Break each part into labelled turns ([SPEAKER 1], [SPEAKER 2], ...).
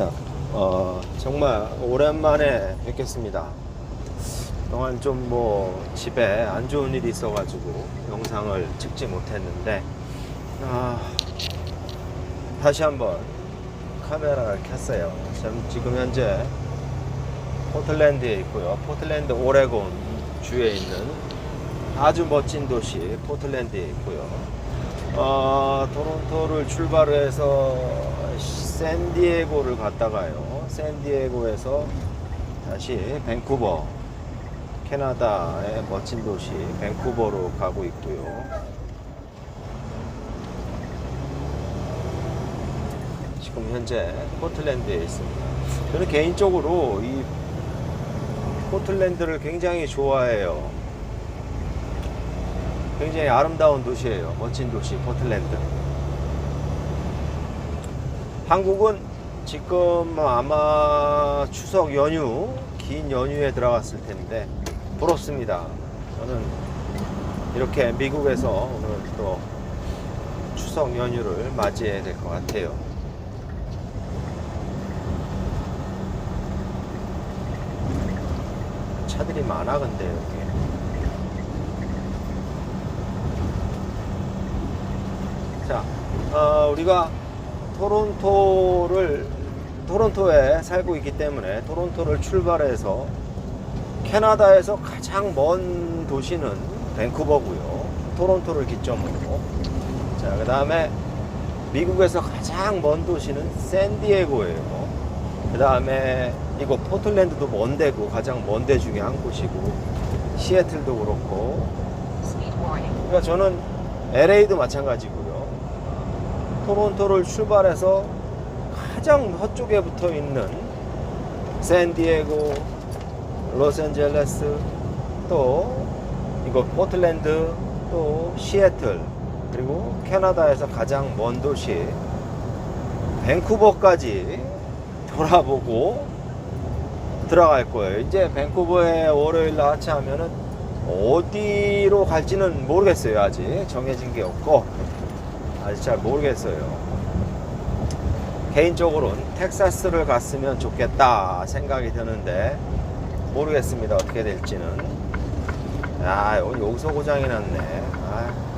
[SPEAKER 1] 자, 어, 정말 오랜만에 뵙겠습니다. 그동안 좀 뭐 집에 안 좋은 일이 있어가지고 영상을 찍지 못했는데, 아, 다시 한번 카메라를 켰어요. 지금, 현재 포틀랜드에 있고요. 포틀랜드 오레곤 주에 있는 아주 멋진 도시 포틀랜드에 있고요. 어, 토론토를 출발을 해서 샌디에고를 갔다가요. 샌디에고에서 다시 밴쿠버, 캐나다의 멋진 도시 밴쿠버로 가고 있고요. 지금 현재 포틀랜드에 있습니다. 저는 개인적으로 이 포틀랜드를 굉장히 좋아해요. 굉장히 아름다운 도시예요. 멋진 도시 포틀랜드. 한국은 지금 아마 추석 연휴 긴 연휴에 들어갔을 텐데 부럽습니다. 저는 이렇게 미국에서 오늘 또 추석 연휴를 맞이해야 될 것 같아요. 차들이 많아 근데 여기. 자, 어, 우리가 토론토를 토론토에 살고 있기 때문에 토론토를 출발해서 캐나다에서 가장 먼 도시는 밴쿠버고요. 토론토를 기점으로. 자, 그 다음에 미국에서 가장 먼 도시는 샌디에고예요. 그 다음에 이거 포틀랜드도 먼 데고 가장 먼 데 중에 한 곳이고 시애틀도 그렇고 그러니까 저는 LA도 마찬가지고요. 토론토를 출발해서 가장 서쪽에 붙어 있는 샌디에고, 로스앤젤레스, 또 이거 포틀랜드, 또 시애틀, 그리고 캐나다에서 가장 먼 도시 밴쿠버까지 돌아보고 들어갈 거예요. 이제 밴쿠버에 월요일 날 하차하면은 어디로 갈지는 모르겠어요. 아직 정해진 게 없고 아직 잘 모르겠어요. 개인적으로는 텍사스를 갔으면 좋겠다 생각이 드는데 모르겠습니다. 어떻게 될지는. 야, 오늘 여기서 고장이 났네. 아.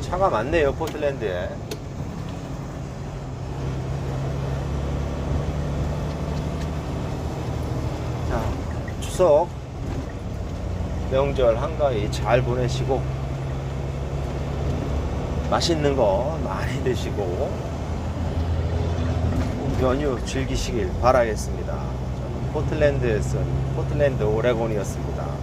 [SPEAKER 1] 차가 많네요, 포틀랜드에. 자, 추석 명절 한가위 잘 보내시고 맛있는 거 많이 드시고 연휴 즐기시길 바라겠습니다. 저는 포틀랜드에서 포틀랜드 오레곤이었습니다.